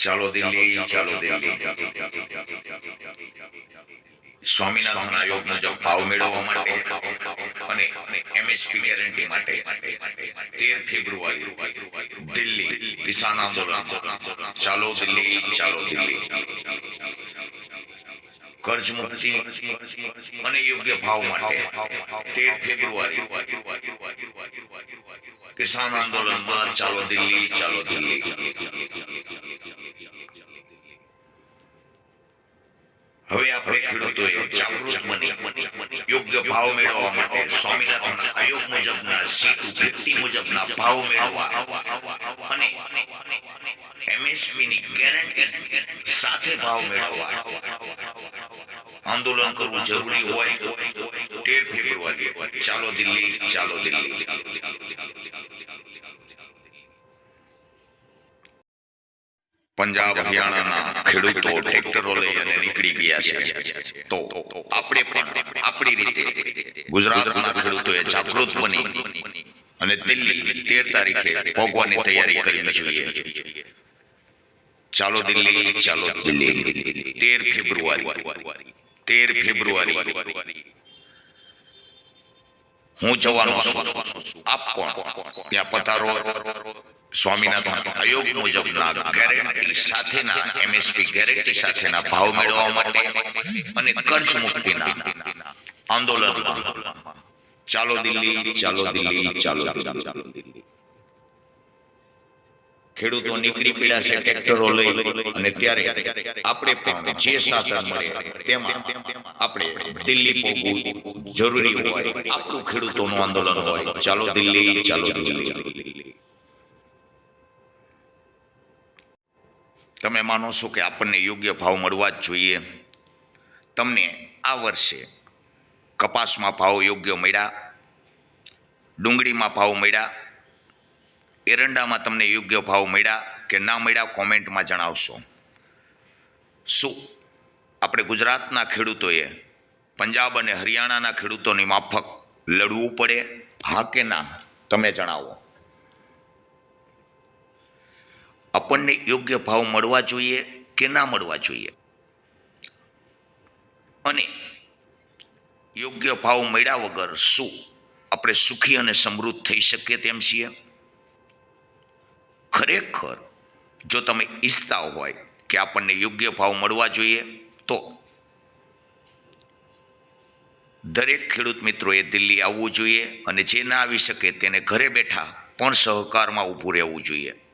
ચાલો દિલ્હી ચાલો દિલ્હી સ્વામિનાથન આયોગ મુજબ ભાવ મેળવવા માટે અને એમએસપી ગેરંટી માટે તેર ફેબ્રુઆરી દિલ્હી કિસાન આંદોલન ચાલો દિલ્હી ચાલો દિલ્હી કર્જ મુક્તિ અને યોગ્ય ભાવ માટે તેર ફેબ્રુઆરી કિસાન આંદોલનમાં ચાલો દિલ્હી ચાલો દિલ્હી હવે આપણે ખેડૂતોએ યોગ્ય ભાવ મેળવવા માટે સ્વામિનાથન આયોગ મુજબના સીટ ફિફ્ટી મુજબના ભાવ મેળવવા અને એમએસપી ની ગેરંટી સાથે ભાવ મેળવવા આંદોલન કરવું જરૂરી હોય તેર ફેબ્રુઆરી ચાલો દિલ્હી ચાલો દિલ્હી. પંજાબ હરિયાણાના ખેડૂતો ટ્રેક્ટરો લઈ અને નીકળી ગયા છે. તો આપણે પણ આપણી રીતે ગુજરાતના ખેડૂતોએ જાગૃત બની અને દિલ્હી તેર તારીખે પહોંચવાની તૈયારી કરવી જોઈએ. ચાલો દિલ્હી ચાલો દિલ્હી. તેર ફેબ્રુઆરી. તેર ફેબ્રુઆરી. હું જવાનો છું. આપ કોણ? ત્યાં પધારો. સ્વામિનાથન આયોગ મુજબના ગેરંટી સાથેના એમએસપી ગેરંટી સાથેના ભાવ મેળવવા માટે અને કર્જ મુક્તિના આંદોલનમાં ચાલો દિલ્હી ચાલો દિલ્હી ચાલો દિલ્હી. ખેડૂતો નીકળી પડ્યા છે ટ્રેક્ટરો લઈ. અને ત્યારે આપણે પણ જે સાધન મળે તેમાં આપણે દિલ્હી પહોંચવું જરૂરી હોય. આપણું ખેડૂતોનું આંદોલન હોય. ચાલો દિલ્હી. ચાલો દિલ્હી. તમે માનો છો કે આપણને યોગ્ય ભાવ મળવા જ જોઈએ? તમને આ વર્ષે કપાસમાં ભાવ યોગ્ય મળ્યા? ડુંગળીમાં ભાવ મળ્યા? એરંડામાં તમને યોગ્ય ભાવ મળ્યા કે ના મળ્યા? કોમેન્ટમાં જણાવશો. શું આપણે ગુજરાતના ખેડૂતોએ પંજાબ અને હરિયાણાના ખેડૂતોની માફક લડવું પડે? હા કે ના? તમે જણાવો. આપણને યોગ્ય ભાવ મળવા જોઈએ કે ના મળવા જોઈએ? અને યોગ્ય ભાવ મળ્યા વગર શું આપણે સુખી અને સમૃદ્ધ થઈ શકીએ તેમ છીએ? ખરેખર જો તમે ઈચ્છતા હોય કે આપણને યોગ્ય ભાવ મળવા જોઈએ, તો દરેક ખેડૂત મિત્રોએ દિલ્હી આવવું જોઈએ અને જે ના આવી શકે તેને ઘરે બેઠા પણ સહકારમાં ઊભું રહેવું જોઈએ.